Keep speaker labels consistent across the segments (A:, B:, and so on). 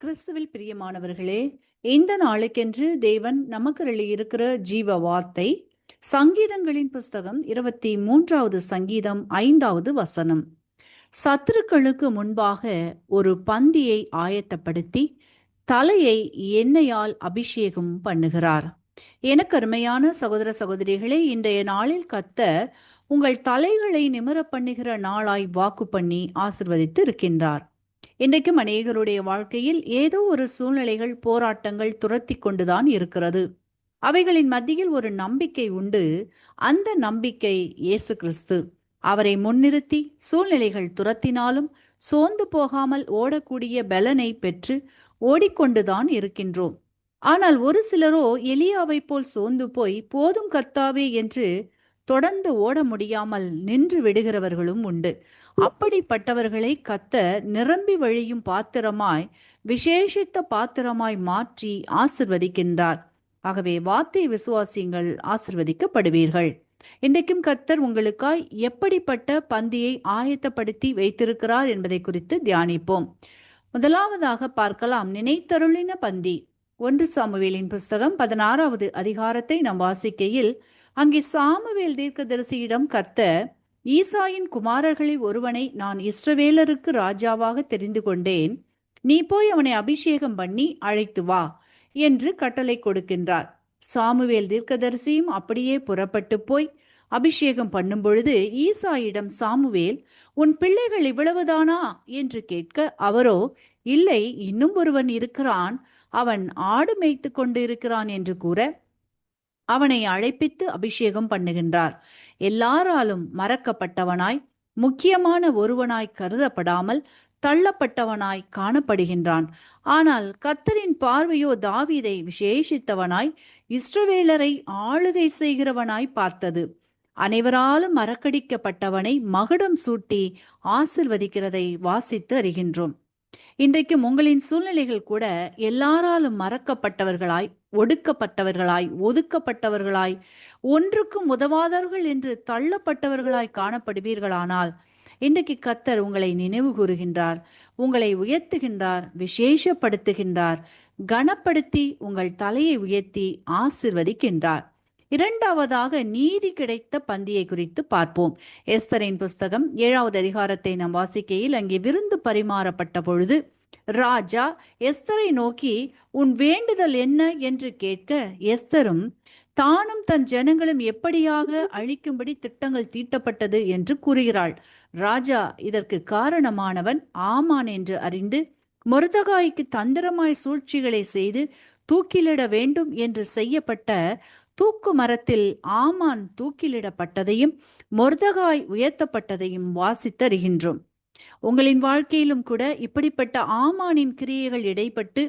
A: கிறிஸ்துவில் பிரியமானவர்களே இந்த நாளுக்கென்று தேவன் நமக்கு இருக்கிற ஜீவ வார்த்தை சங்கீதங்களின் புஸ்தகம் இருபத்தி மூன்றாவது சங்கீதம் ஐந்தாவது வசனம். சத்துருக்களுக்கு முன்பாக ஒரு பந்தியை ஆயத்தப்படுத்தி தலையை எண்ணெயால் அபிஷேகம் பண்ணுகிறார். எனக்கு அருமையான சகோதர சகோதரிகளே இன்றைய நாளில் கத்த உங்கள் தலைகளை நிமிர பண்ணுகிற நாளாய் வாக்கு பண்ணி ஆசிர்வதித்து இருக்கின்றார் இன்றைக்கும் அநேகருடைய வாழ்க்கையில் ஏதோ ஒரு சூழ்நிலைகள் போராட்டங்கள் துரத்தி கொண்டுதான் இருக்கிறது. அவைகளின் மத்தியில் ஒரு நம்பிக்கை உண்டு. அந்த நம்பிக்கை இயேசு கிறிஸ்து. அவரை முன்னிறுத்தி சூழ்நிலைகள் துரத்தினாலும் சோர்ந்து போகாமல் ஓடக்கூடிய பலனை பெற்று ஓடிக்கொண்டுதான் இருக்கின்றோம். ஆனால் ஒரு சிலரோ எலியாவை போல் சோர்ந்து போய் போதும் கத்தாவே என்று தொடர்ந்து ஓட முடியாமல் நின்று விடுகிறவர்களும் உண்டு. அப்படிப்பட்டவர்களை கத்த நிரம்பி வழியும் பாத்திரமாய் விசேஷித்த பாத்திரமாய் மாற்றி ஆசிர்வதிக்கின்றார். ஆகவே வார்த்தை விசுவாசியங்கள் ஆசிர்வதிக்கப்படுவீர்கள். இன்றைக்கும் கத்தர் உங்களுக்காய் எப்படிப்பட்ட பந்தியை ஆயத்தப்படுத்தி வைத்திருக்கிறார் என்பதை குறித்து தியானிப்போம். முதலாவதாக பார்க்கலாம் நினைத்தருளின பந்தி. ஒன்று சாமுவேலின் புஸ்தகம் பதினாறாவது அதிகாரத்தை நாம் வாசிக்கையில் அங்கே சாமுவேல் தீர்க்கதரிசியிடம் கர்த்த ஈசாயின் குமாரர்களில் ஒருவனை நான் இஸ்ரவேலருக்கு ராஜாவாக தெரிந்து கொண்டேன். நீ போய் அவனை அபிஷேகம் பண்ணி அழைத்து வா என்று கட்டளை கொடுக்கின்றார். சாமுவேல் தீர்க்கதரிசியும் அப்படியே புறப்பட்டு போய் அபிஷேகம் பண்ணும் பொழுது ஈசாயிடம் சாமுவேல் உன் பிள்ளைகள் இவ்வளவுதானா? என்று கேட்க அவரோ இல்லை இன்னும் ஒருவன் இருக்கிறான். அவன் ஆடு மேய்த்து கொண்டு இருக்கிறான் என்று கூற அவனை அழைப்பித்து அபிஷேகம் பண்ணுகின்றார். எல்லாராலும் மறக்கப்பட்டவனாய் முக்கியமான ஒருவனாய் கருதப்படாமல் தள்ளப்பட்டவனாய் காணப்படுகின்றான். ஆனால் கத்தரின் பார்வையோ தாவீதை விசேஷித்தவனாய் இஸ்ரவேலரை ஆளுகை செய்கிறவனாய் பார்த்தது. அனைவராலும் மறக்கடிக்கப்பட்டவனை மகுடம் சூட்டி ஆசிர்வதிக்கிறதை வாசித்து அறிகின்றோம். இன்றைக்கும் உங்களின் சூழ்நிலைகள் கூட எல்லாராலும் மறக்கப்பட்டவர்களாய் ஒடுக்கப்பட்டவர்களாய் ஒதுக்கப்பட்டவர்களாய் ஒன்றுக்கும் உதவாதவர்கள் என்று தள்ளப்பட்டவர்களாய் காணப்படுவீர்களானால் இன்றைக்கு கத்தர் உங்களை நினைவு கூறுகின்றார் உங்களை உயர்த்துகின்றார் விசேஷப்படுத்துகின்றார் கனப்படுத்தி உங்கள் தலையை உயர்த்தி ஆசிர்வதிக்கின்றார். இரண்டாவதாக நீதி கிடைத்த பந்தியை குறித்து பார்ப்போம். எஸ்தரின் புஸ்தகம் ஏழாவது அதிகாரத்தை நாம் வாசிக்கையில் அங்கே விருந்து பரிமாறப்பட்ட பொழுது ராஜா எஸ்தரை நோக்கி உன் வேண்டுதல் என்ன? என்று கேட்க எஸ்தரும் தானும் தன் ஜனங்களும் எப்படியாக அழிக்கும்படி திட்டங்கள் தீட்டப்பட்டது? என்று கூறுகிறாள். ராஜா இதற்கு காரணமானவன் ஆமான் என்று அறிந்து மருதகாய்க்கு தந்திரமாய் சூழ்ச்சிகளை செய்து தூக்கிலிட வேண்டும் என்று செய்யப்பட்ட தூக்கு மரத்தில் ஆமான் தூக்கிலிடப்பட்டதையும் மொர்தகாய் உயர்த்தப்பட்டதையும் வாசித்தருகின்றோம் உங்களின் வாழ்க்கையிலும் கூட இப்படிப்பட்ட ஆமானின் கிரியைகள் இடைப்பட்டு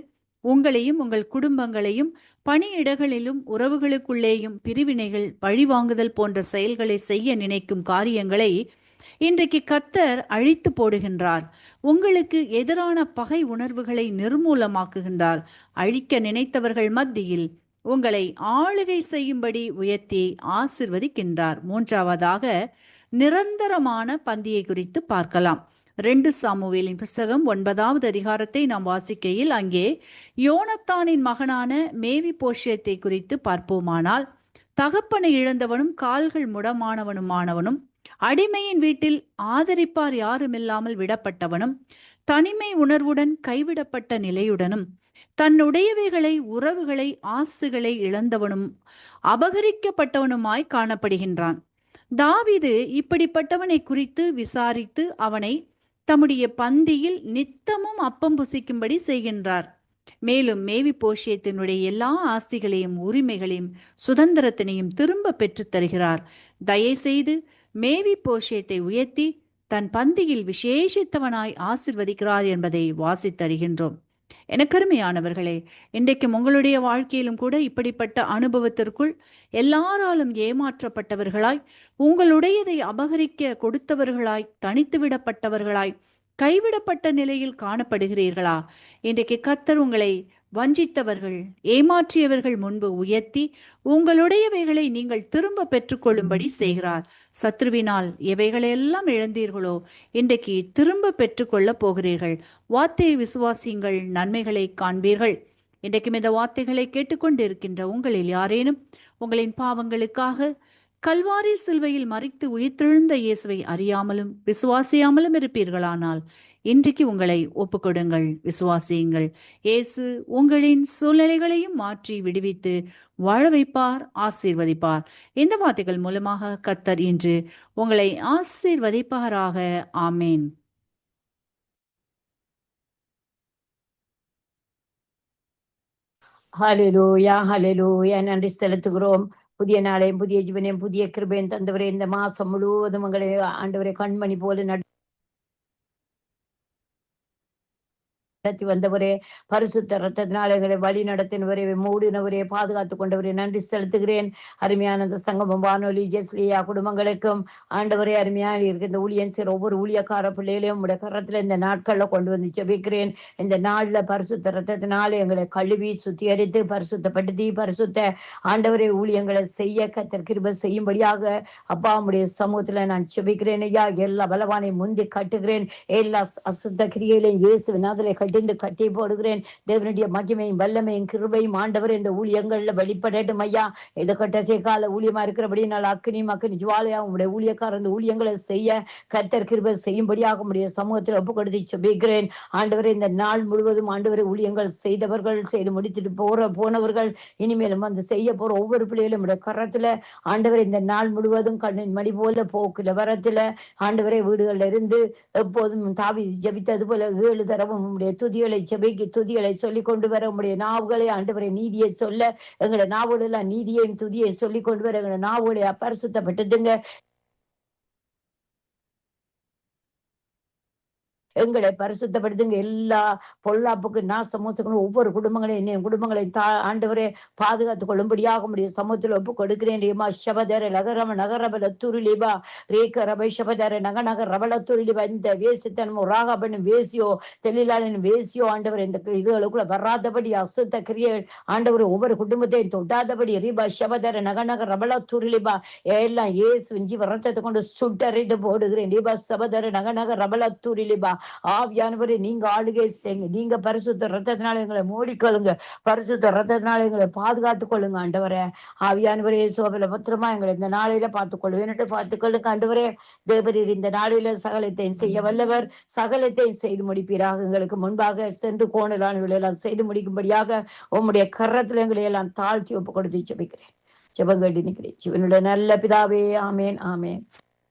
A: உங்களையும் உங்கள் குடும்பங்களையும் பணியிடங்களிலும் உறவுகளுக்குள்ளேயும் பிரிவினைகள் பழிவாங்குதல் போன்ற செயல்களை செய்ய நினைக்கும் காரியங்களை இன்றைக்கு கத்தர் அழித்து போடுகின்றார். உங்களுக்கு எதிரான பகை உணர்வுகளை நிர்மூலமாக்குகின்றார். அழிக்க நினைத்தவர்கள் மத்தியில் உங்களை ஆளுகை செய்யும்படி உயர்த்தி ஆசிர்வதிக்கின்றார். மூன்றாவதாக நிரந்தரமான பந்தியை குறித்து பார்க்கலாம். ரெண்டு சாமுவேலின் புஸ்தகம் ஒன்பதாவது அதிகாரத்தை நாம் வாசிக்கையில் அங்கே யோனத்தானின் மகனான மேவி போஷியத்தை குறித்து பார்ப்போமானால் தகப்பனை இழந்தவனும் கால்கள் முடமானவனுமானவனும் அடிமையின் வீட்டில் ஆதரிப்பார் யாருமில்லாமல் விடப்பட்டவனும் தனிமை உணர்வுடன் கைவிடப்பட்ட நிலையுடனும் தன்னுடையவைகளை உறவுகளை ஆஸ்துகளை இழந்தவனும் அபகரிக்கப்பட்டவனுமாய் காணப்படுகின்றான். தாவிது இப்படிப்பட்டவனை குறித்து விசாரித்து அவனை தம்முடைய பந்தியில் நித்தமும் அப்பம் புசிக்கும்படி செய்கின்றார். மேலும் மேவி போஷியத்தினுடைய எல்லா ஆஸ்திகளையும் உரிமைகளையும் சுதந்திரத்தினையும் திரும்ப பெற்றுத் தருகிறார். தயவுசெய்து செய்து மேவி போஷியத்தை உயர்த்தி தன் பந்தியில் விசேஷித்தவனாய் ஆசிர்வதிக்கிறார் என்பதை வாசித்தருகின்றோம் எனக்கருமையானவர்களே இன்றைக்கும் உங்களுடைய வாழ்க்கையிலும் கூட இப்படிப்பட்ட அனுபவத்திற்குள் எல்லாராலும் ஏமாற்றப்பட்டவர்களாய் உங்களுடையதை அபகரிக்க கொடுத்தவர்களாய் தனித்து விடப்பட்டவர்களாய் கைவிடப்பட்ட நிலையில் காணப்படுகிறீர்களா? இன்றைக்கு கத்தர் உங்களை வஞ்சித்தவர்கள் ஏமாற்றியவர்கள் முன்பு உயர்த்தி உங்களுடையவைகளை நீங்கள் திரும்ப பெற்றுக்கொள்ளும்படி செய்கிறார். சத்ருவினால் எவைகளெல்லாம் இழந்தீர்களோ இன்றைக்கு திரும்ப பெற்றுக்கொள்ளப் போகிறீர்கள். வார்த்தையை விசுவாசியுங்கள் நன்மைகளை காண்பீர்கள். இன்றைக்கும் இந்த வார்த்தைகளை கேட்டுக்கொண்டு இருக்கின்ற உங்களில் யாரேனும் உங்களின் பாவங்களுக்காக கல்வாரி சிலுவையில் மறித்து உயிர்த்தெழுந்த இயேசுவை அறியாமலும் விசுவாசியாமலும் இருப்பீர்களானால் இன்றைக்கு உங்களை ஒப்புக்கொடுங்கள் விசுவாசியுங்கள். இயேசு உங்களின் சூழ்நிலைகளையும் மாற்றி விடுவித்து வாழ வைப்பார் ஆசீர்வதிப்பார். இந்த வார்த்தைகள் மூலமாக கத்தர் இன்று உங்களை ஆசீர்வதிப்பாராக. ஆமேன்.
B: ஹalleluya ஹalleluya. நன்றி செலுத்துகிறோம். புதிய நாளையும் புதிய ஜீவனையும் புதிய கிருபையும் தந்தவரே. இந்த மாசம் முழுவதும் உங்களை ஆண்டவரை கண்மணி போல நட நடத்தி வந்தவரே பரிசுத்த ரத்தத்தினால எங்களை வழி நடத்தினவரே மூடினவரே பாதுகாத்து கொண்டவரே நன்றி செலுத்துகிறேன். அருமையான இந்த சங்கமம் வானொலி ஜெஸ்லியா குடும்பங்களுக்கும் ஆண்டவரே அருமையான இருக்கின்ற இந்த ஊழியன் சேர் ஒவ்வொரு ஊழியக்கார பிள்ளைகளையும் உடைய கரத்துல இந்த நாட்கள்ல கொண்டு வந்து ஜெபிக்கிறேன். இந்த நாள்ல பரிசுத்த ரத்தத்தினால எங்களை கழுவி சுத்திகரித்து பரிசுத்தப்படுத்தி பரிசுத்த ஆண்டவரே ஊழியங்களை செய்ய கத்தர் கிருப செய்யும்படியாக அப்பா உடைய சமூகத்துல நான் ஜெபிக்கிறேன் ஐயா. எல்லா பலவானை முந்தி கட்டுகிறேன். எல்லா அசுத்த கிரியைகளையும் இயேசு அதிலே கடிந்து கட்டி போடுகிறேன். தேவனுடைய மகிமையும் வல்லமையும் கிருபையும் ஆண்டவர் இந்த ஊழியங்கள்ல வெளிப்படட்டும் ஐயா. இதை கட்டசை கால ஊழியமா இருக்கிறபடி நான் அக்கினி மக்கினி ஜுவாலையா உங்களுடைய ஊழியக்கார இந்த ஊழியங்களை செய்ய கத்தர் கிருபை செய்யும்படியாக உடைய சமூகத்தில் ஒப்பு கொடுத்து செபிக்கிறேன் ஆண்டவரை இந்த நாள் முழுவதும் ஆண்டவரை ஊழியங்கள் செய்தவர்கள் செய்து முடித்துட்டு போற போனவர்கள் இனிமேலும் வந்து செய்ய போற ஒவ்வொரு பிள்ளைகளும் உடைய கரத்துல. ஆண்டவர் இந்த நாள் முழுவதும் கண்ணின் மணி போல போக்குல வரத்துல ஆண்டவரை வீடுகள்ல இருந்து எப்போதும் தாவி ஜபித்தது போல ஏழு தரவும் உடைய துதிகளை ஜெபிக்கு துதிகளை சொல்லி கொண்டு வர உங்களுடைய நாவுகளை ஆண்டவரை நீதியை சொல்ல எங்களோட நாவுகளெல்லாம் நீதியையும் துதியையும் சொல்லி கொண்டு வர எங்களோட நாவுகளை அப்பரிசுத்தப்பட்டதுங்க எங்களை பரிசுத்தப்படுத்துங்க. எல்லா பொல்லாப்புக்கு நாச மோசங்களும் ஒவ்வொரு குடும்பங்களையும் என் குடும்பங்களை தா ஆண்டவரே பாதுகாத்துக் கொள்ளும்படியாக முடியும் சமூகத்தில் ஒப்பு கொடுக்கிறேன் ரீமா ஷபதர நகரம நகரபல துருளிபா ரேக ரபை ஷபதர நக நக ரபல துருளிபா இந்த வேசித்தனமோ ராகபனும் வேசியோ தெளிலாளனும் வேசியோ ஆண்டவர் இந்த இதுகளுக்குள்ள வராதபடி அசுத்த கிரியைகள் ஆண்டவர் ஒவ்வொரு குடும்பத்தையும் தொட்டாதபடி ரீபா ஷபதர நக நக ரபல துருளிபா எல்லாம் ஏசு இஞ்சி ரத்தத்தை கொண்டு சுட்டறிந்து போடுகிறேன். ரீபா சபதர நக நக ரபல துருளிபா ஆவியானவரே நீங்க ஆளுகை செய்யுங்க. நீங்க பரிசுத்த ரத்தத்தினால எங்களை மூடிக்கொள்ளுங்க. பரிசுத்த ரத்தத்தினால எங்களை பாதுகாத்துக் கொள்ளுங்க ஆண்டவரே. ஆவியானவரே சோபல பத்திரமா எங்களை இந்த நாளையில பார்த்துக் பார்த்துக்கொள்ளுங்க ஆண்டவரே. தேவரீர் இந்த நாளையில சகலத்தையும் செய்ய வல்லவர். சகலத்தையும் செய்து முடிப்பீராக. எங்களுக்கு முன்பாக சென்று கோணலானவர்களை எல்லாம் செய்து முடிக்கும்படியாக உம்முடைய கரத்துல எங்களை எல்லாம் தாழ்த்தி ஒப்பு கொடுத்து ஜெபிக்கிறேன். ஜெபம் கேட்டு நிற்கிறேன். சிவனுடைய நல்ல பிதாவே ஆமேன் ஆமேன்.